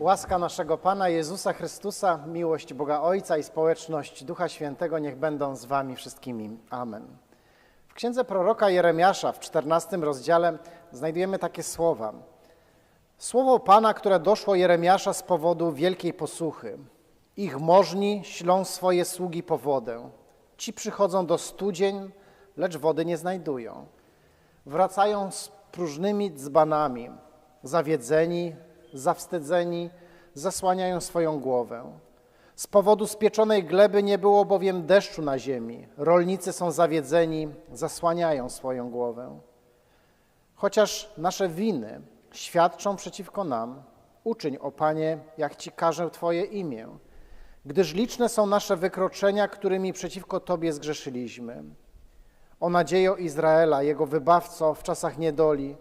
Łaska naszego Pana Jezusa Chrystusa, miłość Boga Ojca i społeczność Ducha Świętego niech będą z Wami wszystkimi. Amen. W księdze proroka Jeremiasza w 14 rozdziale znajdujemy takie słowa. Słowo Pana, które doszło Jeremiasza z powodu wielkiej posłuchy. Ich możni ślą swoje sługi po wodę. Ci przychodzą do studzień, lecz wody nie znajdują. Wracają z próżnymi dzbanami, zawiedzeni, zawstydzeni, zasłaniają swoją głowę. Z powodu spieczonej gleby nie było bowiem deszczu na ziemi. Rolnicy są zawiedzeni, zasłaniają swoją głowę. Chociaż nasze winy świadczą przeciwko nam, uczyń, o Panie, jak Ci każę Twoje imię, gdyż liczne są nasze wykroczenia, którymi przeciwko Tobie zgrzeszyliśmy. O nadziejo Izraela, Jego wybawco w czasach niedoli,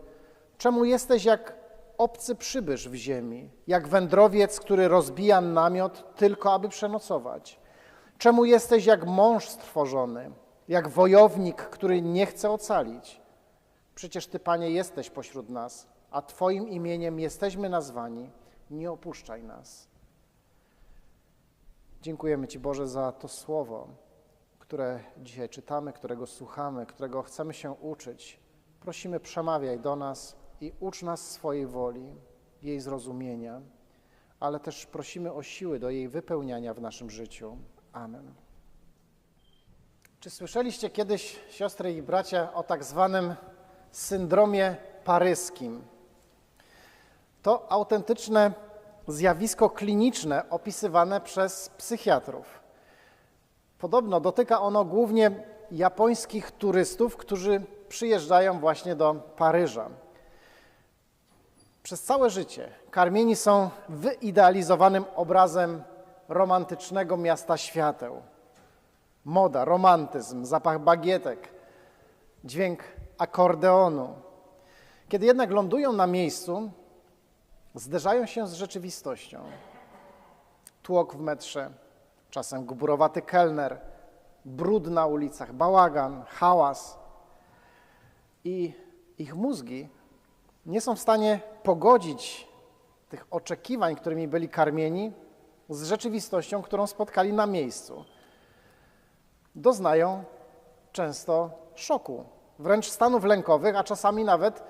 czemu jesteś jak obcy przybysz w ziemi, jak wędrowiec, który rozbija namiot tylko, aby przenocować? Czemu jesteś jak mąż stworzony, jak wojownik, który nie chce ocalić? Przecież Ty, Panie, jesteś pośród nas, a Twoim imieniem jesteśmy nazwani. Nie opuszczaj nas. Dziękujemy Ci, Boże, za to słowo, które dzisiaj czytamy, którego słuchamy, którego chcemy się uczyć. Prosimy, przemawiaj do nas i ucz nas swojej woli, jej zrozumienia, ale też prosimy o siły do jej wypełniania w naszym życiu. Amen. Czy słyszeliście kiedyś, siostry i bracia, o tak zwanym syndromie paryskim? To autentyczne zjawisko kliniczne opisywane przez psychiatrów. Podobno dotyka ono głównie japońskich turystów, którzy przyjeżdżają właśnie do Paryża. Przez całe życie karmieni są wyidealizowanym obrazem romantycznego miasta świateł. Moda, romantyzm, zapach bagietek, dźwięk akordeonu. Kiedy jednak lądują na miejscu, zderzają się z rzeczywistością. Tłok w metrze, czasem gburowaty kelner, brud na ulicach, bałagan, hałas. I ich mózgi nie są w stanie pogodzić tych oczekiwań, którymi byli karmieni, z rzeczywistością, którą spotkali na miejscu. Doznają często szoku, wręcz stanów lękowych, a czasami nawet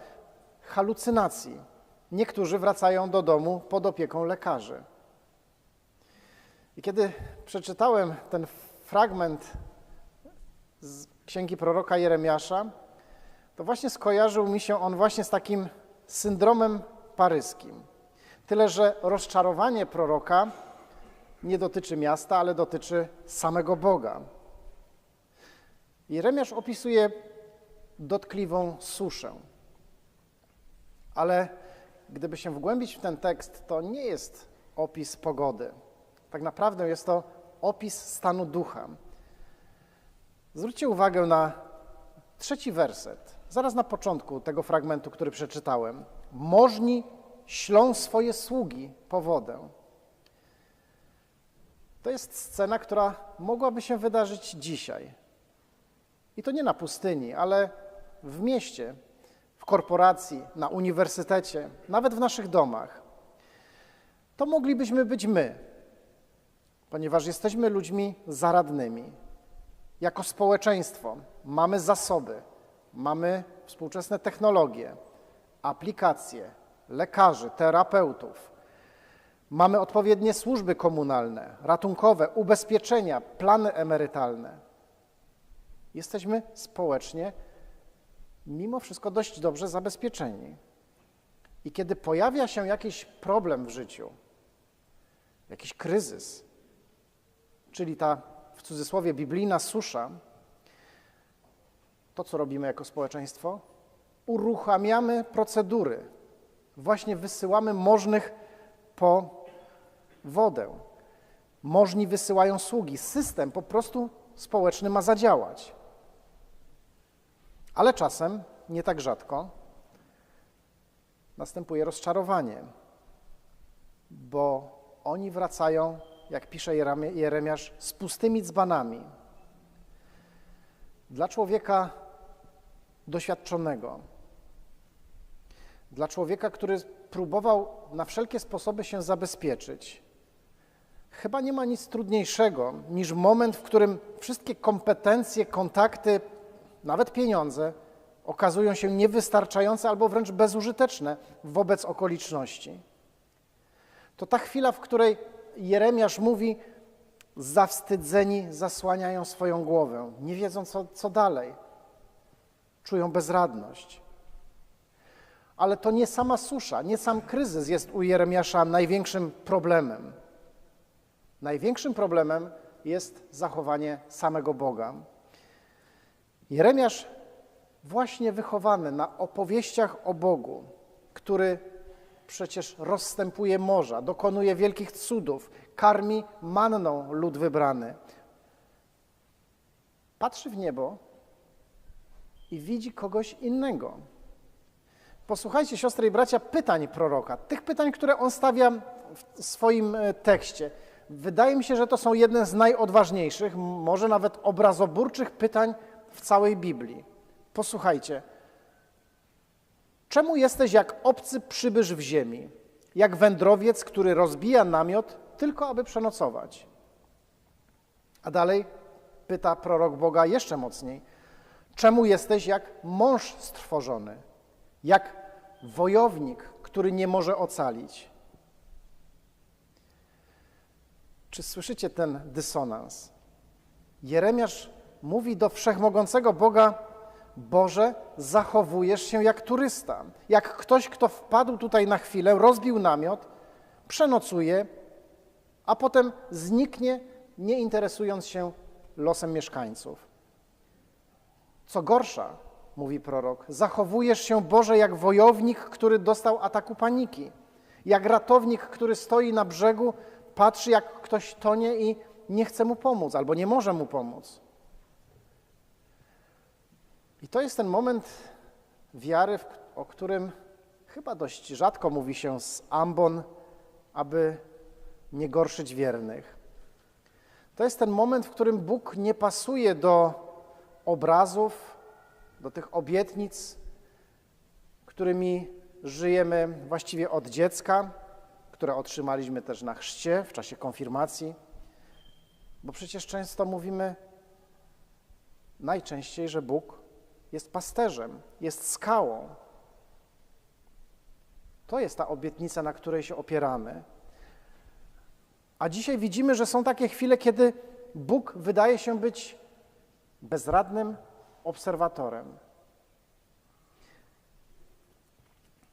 halucynacji. Niektórzy wracają do domu pod opieką lekarzy. I kiedy przeczytałem ten fragment z księgi proroka Jeremiasza, to właśnie skojarzył mi się on właśnie z takim syndromem paryskim. Tyle, że rozczarowanie proroka nie dotyczy miasta, ale dotyczy samego Boga. Jeremiasz opisuje dotkliwą suszę. Ale gdyby się wgłębić w ten tekst, to nie jest opis pogody. Tak naprawdę jest to opis stanu ducha. Zwróćcie uwagę na trzeci werset, zaraz na początku tego fragmentu, który przeczytałem. Możni ślą swoje sługi po wodę. To jest scena, która mogłaby się wydarzyć dzisiaj. I to nie na pustyni, ale w mieście, w korporacji, na uniwersytecie, nawet w naszych domach. To moglibyśmy być my, ponieważ jesteśmy ludźmi zaradnymi. Jako społeczeństwo mamy zasoby, mamy współczesne technologie, aplikacje, lekarzy, terapeutów. Mamy odpowiednie służby komunalne, ratunkowe, ubezpieczenia, plany emerytalne. Jesteśmy społecznie mimo wszystko dość dobrze zabezpieczeni. I kiedy pojawia się jakiś problem w życiu, jakiś kryzys, czyli ta w cudzysłowie biblijna susza, to co robimy jako społeczeństwo? Uruchamiamy procedury. Właśnie wysyłamy możnych po wodę. Możni wysyłają sługi. System po prostu społeczny ma zadziałać. Ale czasem, nie tak rzadko, następuje rozczarowanie, bo oni wracają, jak pisze Jeremiasz, z pustymi dzbanami. Dla człowieka doświadczonego, dla człowieka, który próbował na wszelkie sposoby się zabezpieczyć. Chyba nie ma nic trudniejszego niż moment, w którym wszystkie kompetencje, kontakty, nawet pieniądze okazują się niewystarczające albo wręcz bezużyteczne wobec okoliczności. To ta chwila, w której Jeremiasz mówi: Zawstydzeni zasłaniają swoją głowę, nie wiedzą co, co dalej, czują bezradność. Ale to nie sama susza, nie sam kryzys jest u Jeremiasza największym problemem. Największym problemem jest zachowanie samego Boga. Jeremiasz, właśnie wychowany na opowieściach o Bogu, który przecież rozstępuje morza, dokonuje wielkich cudów, karmi manną lud wybrany, patrzy w niebo i widzi kogoś innego. Posłuchajcie, siostry i bracia, pytań proroka, tych pytań, które on stawia w swoim e, tekście. Wydaje mi się, że to są jedne z najodważniejszych, może nawet obrazoburczych pytań w całej Biblii. Posłuchajcie. Czemu jesteś jak obcy przybysz w ziemi, jak wędrowiec, który rozbija namiot tylko aby przenocować? A dalej pyta prorok Boga jeszcze mocniej. Czemu jesteś jak mąż strwożony, jak wojownik, który nie może ocalić? Czy słyszycie ten dysonans? Jeremiasz mówi do wszechmogącego Boga: Boże, zachowujesz się jak turysta, jak ktoś, kto wpadł tutaj na chwilę, rozbił namiot, przenocuje, a potem zniknie, nie interesując się losem mieszkańców. Co gorsza, mówi prorok, zachowujesz się, Boże, jak wojownik, który dostał ataku paniki, jak ratownik, który stoi na brzegu, patrzy, jak ktoś tonie i nie chce mu pomóc albo nie może mu pomóc. I to jest ten moment wiary, o którym chyba dość rzadko mówi się z ambon, aby nie gorszyć wiernych. To jest ten moment, w którym Bóg nie pasuje do obrazów, do tych obietnic, którymi żyjemy właściwie od dziecka, które otrzymaliśmy też na chrzcie w czasie konfirmacji, bo przecież często mówimy najczęściej, że Bóg jest pasterzem, jest skałą. To jest ta obietnica, na której się opieramy. A dzisiaj widzimy, że są takie chwile, kiedy Bóg wydaje się być bezradnym obserwatorem.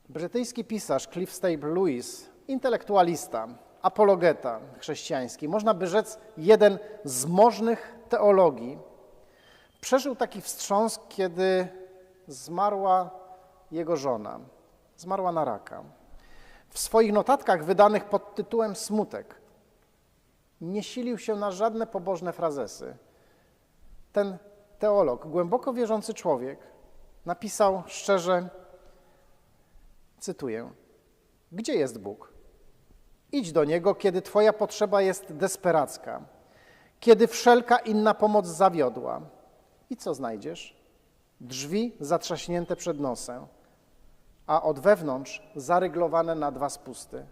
Brytyjski pisarz Cliff Stable Lewis, intelektualista, apologeta chrześcijański, można by rzec jeden z możnych teologii, przeżył taki wstrząs, kiedy zmarła jego żona. Zmarła na raka. W swoich notatkach wydanych pod tytułem Smutek nie silił się na żadne pobożne frazesy. Ten teolog, głęboko wierzący człowiek, napisał szczerze, cytuję: Gdzie jest Bóg? Idź do niego, kiedy Twoja potrzeba jest desperacka, kiedy wszelka inna pomoc zawiodła i co znajdziesz? Drzwi zatrzaśnięte przed nosem, a od wewnątrz zaryglowane na dwa spusty,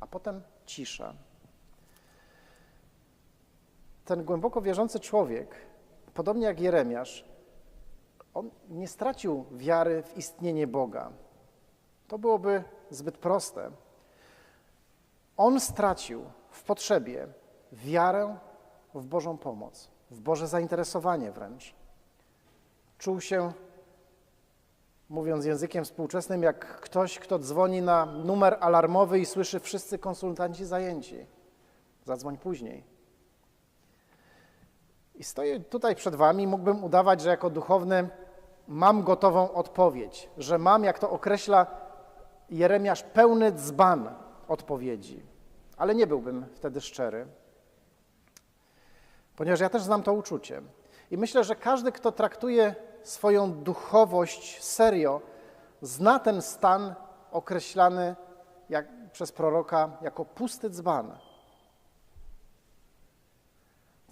a potem cisza. Ten głęboko wierzący człowiek, podobnie jak Jeremiasz, on nie stracił wiary w istnienie Boga. To byłoby zbyt proste. On stracił w potrzebie wiarę w Bożą pomoc, w Boże zainteresowanie wręcz. Czuł się, mówiąc językiem współczesnym, jak ktoś, kto dzwoni na numer alarmowy i słyszy wszyscy konsultanci zajęci. Zadzwoń później. I stoję tutaj przed Wami, mógłbym udawać, że jako duchowny mam gotową odpowiedź, że mam, jak to określa Jeremiasz, pełny dzban odpowiedzi. Ale nie byłbym wtedy szczery, ponieważ ja też znam to uczucie. I myślę, że każdy, kto traktuje swoją duchowość serio, zna ten stan określany jak, przez proroka jako pusty dzban.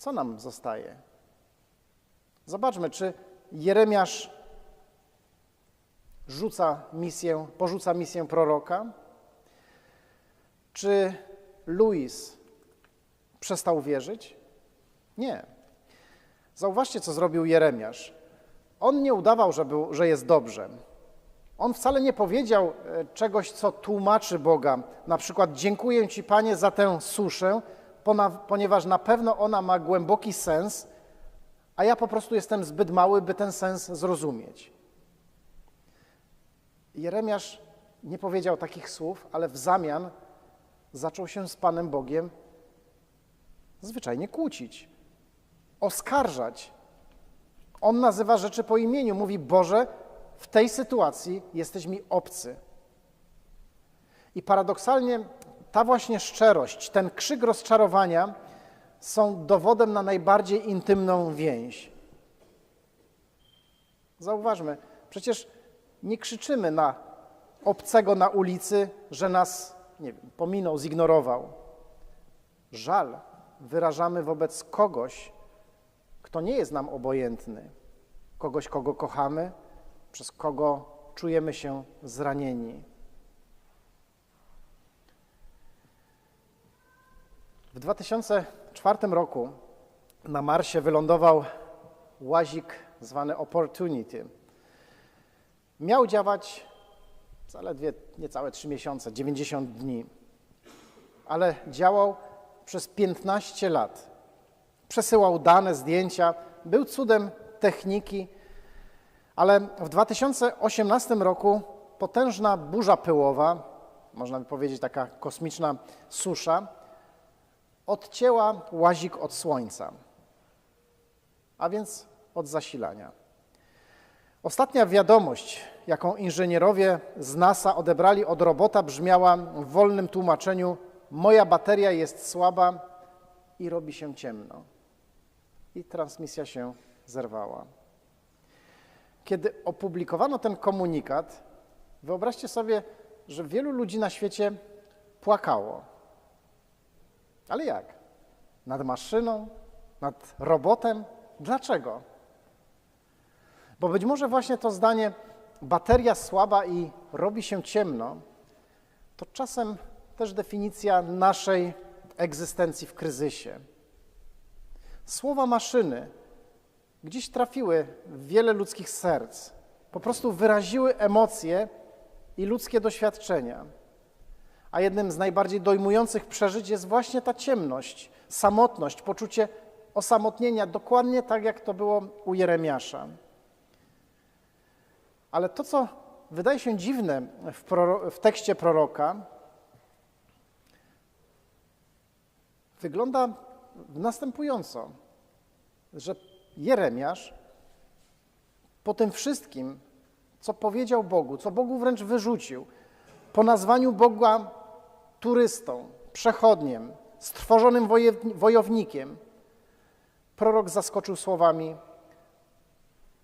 Co nam zostaje? Zobaczmy, czy Jeremiasz rzuca misję, porzuca misję proroka? Czy Louis przestał wierzyć? Nie. Zauważcie, co zrobił Jeremiasz. On nie udawał, że, był, że jest dobrze. On wcale nie powiedział e, czegoś, co tłumaczy Boga. Na przykład, dziękuję Ci, Panie, za tę suszę, ponieważ na pewno ona ma głęboki sens, a ja po prostu jestem zbyt mały, by ten sens zrozumieć. Jeremiasz nie powiedział takich słów, ale w zamian zaczął się z Panem Bogiem zwyczajnie kłócić, oskarżać. On nazywa rzeczy po imieniu, mówi: Boże, w tej sytuacji jesteś mi obcy. I paradoksalnie ta właśnie szczerość, ten krzyk rozczarowania są dowodem na najbardziej intymną więź. Zauważmy, przecież nie krzyczymy na obcego na ulicy, że nas nie wiem, pominął, zignorował. Żal wyrażamy wobec kogoś, kto nie jest nam obojętny, kogoś, kogo kochamy, przez kogo czujemy się zranieni. W 2004 roku na Marsie wylądował łazik zwany Opportunity. Miał działać zaledwie niecałe 3 miesiące, 90 dni, ale działał przez 15 lat. Przesyłał dane, zdjęcia, był cudem techniki, ale w 2018 roku potężna burza pyłowa, można by powiedzieć taka kosmiczna susza, odcięła łazik od słońca, a więc od zasilania. Ostatnia wiadomość, jaką inżynierowie z NASA odebrali od robota, brzmiała w wolnym tłumaczeniu: Moja bateria jest słaba i robi się ciemno. I transmisja się zerwała. Kiedy opublikowano ten komunikat, wyobraźcie sobie, że wielu ludzi na świecie płakało. Ale jak? Nad maszyną? Nad robotem? Dlaczego? Bo być może właśnie to zdanie bateria słaba i robi się ciemno, to czasem też definicja naszej egzystencji w kryzysie. Słowa maszyny gdzieś trafiły w wiele ludzkich serc, po prostu wyraziły emocje i ludzkie doświadczenia. A jednym z najbardziej dojmujących przeżyć jest właśnie ta ciemność, samotność, poczucie osamotnienia, dokładnie tak jak to było u Jeremiasza. Ale to, co wydaje się dziwne w, w tekście proroka, wygląda następująco, że Jeremiasz po tym wszystkim, co powiedział Bogu, co Bogu wręcz wyrzucił, po nazwaniu Boga turystą, przechodniem, strwożonym wojownikiem, prorok zaskoczył słowami: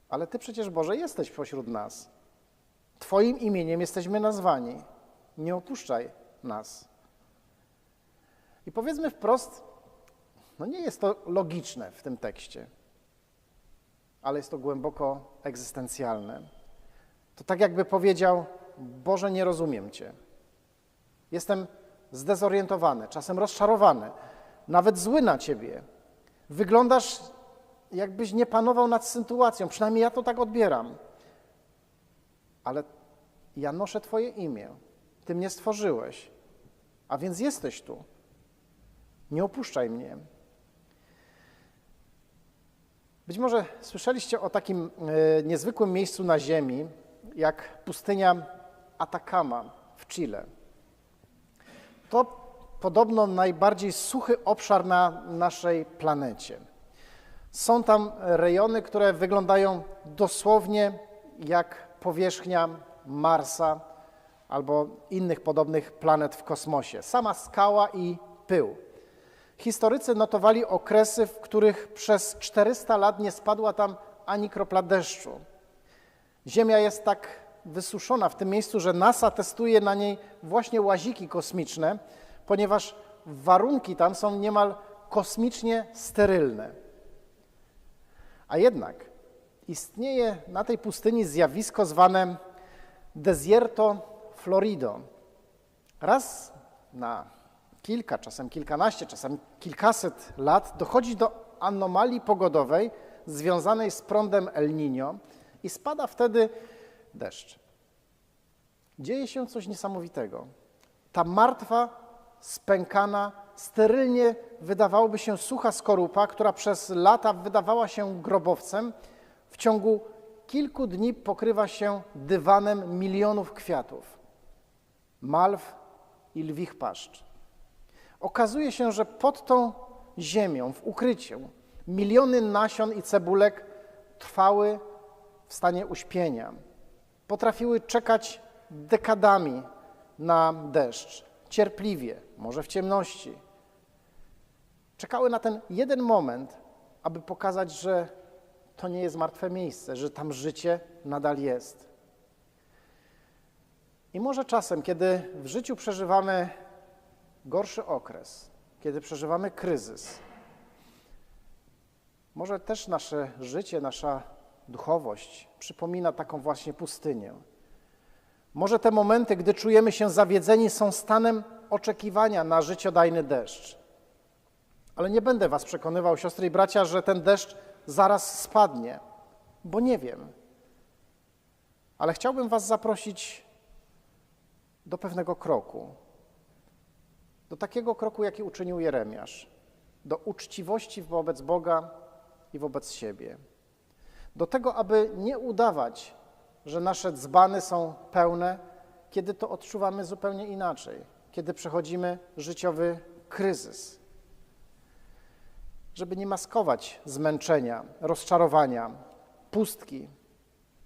Ale Ty przecież, Boże, jesteś pośród nas. Twoim imieniem jesteśmy nazwani. Nie opuszczaj nas. I powiedzmy wprost, no nie jest to logiczne w tym tekście, ale jest to głęboko egzystencjalne. To tak jakby powiedział: Boże, nie rozumiem Cię. Jestem zdezorientowany, czasem rozczarowany, nawet zły na Ciebie. Wyglądasz, jakbyś nie panował nad sytuacją, przynajmniej ja to tak odbieram. Ale ja noszę Twoje imię. Ty mnie stworzyłeś, a więc jesteś tu. Nie opuszczaj mnie. Być może słyszeliście o takim e, niezwykłym miejscu na Ziemi, jak pustynia Atacama w Chile. To podobno najbardziej suchy obszar na naszej planecie. Są tam rejony, które wyglądają dosłownie jak powierzchnia Marsa albo innych podobnych planet w kosmosie. Sama skała i pył. Historycy notowali okresy, w których przez 400 lat nie spadła tam ani kropla deszczu. Ziemia jest tak wysuszona w tym miejscu, że NASA testuje na niej właśnie łaziki kosmiczne, ponieważ warunki tam są niemal kosmicznie sterylne. A jednak istnieje na tej pustyni zjawisko zwane Desierto Florido. Raz na kilka, czasem kilkanaście, czasem kilkaset lat dochodzi do anomalii pogodowej związanej z prądem El Niño i spada wtedy deszcz. Dzieje się coś niesamowitego. Ta martwa, spękana, sterylnie wydawałoby się sucha skorupa, która przez lata wydawała się grobowcem, w ciągu kilku dni pokrywa się dywanem milionów kwiatów, malw i lwich paszcz. Okazuje się, że pod tą ziemią, w ukryciu, miliony nasion i cebulek trwały w stanie uśpienia. Potrafiły czekać dekadami na deszcz, cierpliwie, może w ciemności. Czekały na ten jeden moment, aby pokazać, że to nie jest martwe miejsce, że tam życie nadal jest. I może czasem, kiedy w życiu przeżywamy gorszy okres, kiedy przeżywamy kryzys, może też nasze życie, nasza duchowość przypomina taką właśnie pustynię. Może te momenty, gdy czujemy się zawiedzeni, są stanem oczekiwania na życiodajny deszcz. Ale nie będę Was przekonywał, siostry i bracia, że ten deszcz zaraz spadnie, bo nie wiem. Ale chciałbym Was zaprosić do pewnego kroku. Do takiego kroku, jaki uczynił Jeremiasz. Do uczciwości wobec Boga i wobec siebie. Do tego, aby nie udawać, że nasze dzbany są pełne, kiedy to odczuwamy zupełnie inaczej, kiedy przechodzimy życiowy kryzys. Żeby nie maskować zmęczenia, rozczarowania, pustki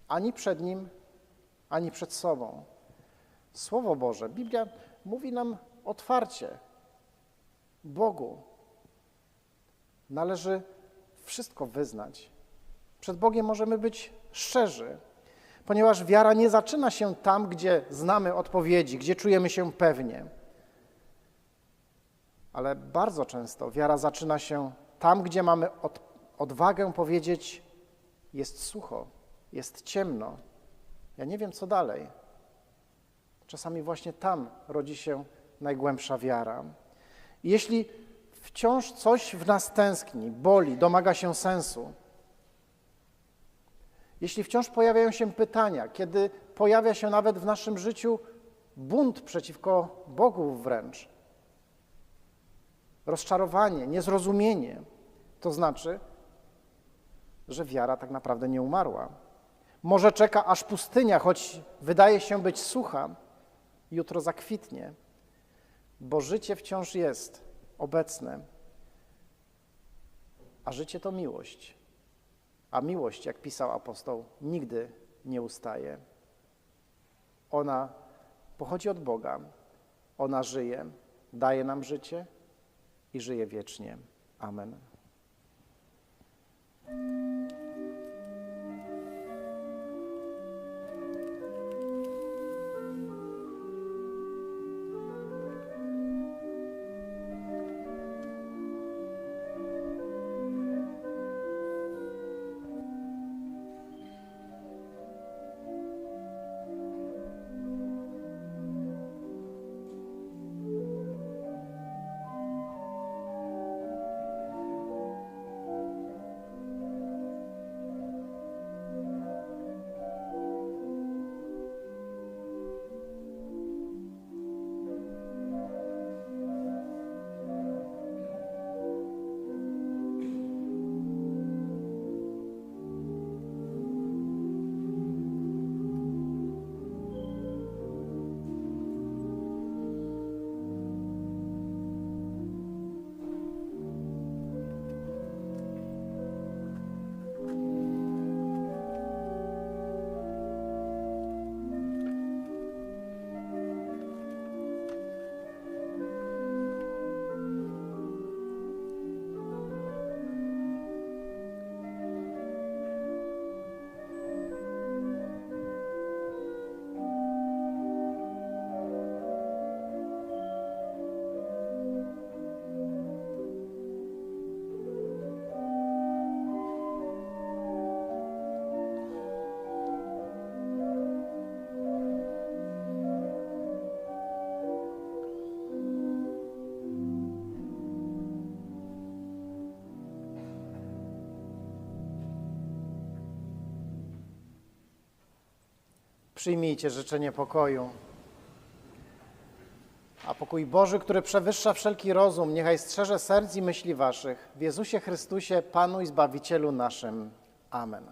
ani przed nim, ani przed sobą. Słowo Boże, Biblia mówi nam otwarcie: Bogu należy wszystko wyznać. Przed Bogiem możemy być szczerzy, ponieważ wiara nie zaczyna się tam, gdzie znamy odpowiedzi, gdzie czujemy się pewnie. Ale bardzo często wiara zaczyna się tam, gdzie mamy od, odwagę powiedzieć: jest sucho, jest ciemno, ja nie wiem co dalej. Czasami właśnie tam rodzi się najgłębsza wiara. I jeśli wciąż coś w nas tęskni, boli, domaga się sensu, jeśli wciąż pojawiają się pytania, kiedy pojawia się nawet w naszym życiu bunt przeciwko Bogu wręcz, rozczarowanie, niezrozumienie, to znaczy, że wiara tak naprawdę nie umarła. Może czeka, aż pustynia, choć wydaje się być sucha, jutro zakwitnie, bo życie wciąż jest obecne, a życie to miłość. A miłość, jak pisał apostoł, nigdy nie ustaje. Ona pochodzi od Boga, ona żyje, daje nam życie i żyje wiecznie. Amen. Przyjmijcie życzenie pokoju. A pokój Boży, który przewyższa wszelki rozum, niechaj strzeże serc i myśli waszych. W Jezusie Chrystusie, Panu i Zbawicielu naszym. Amen.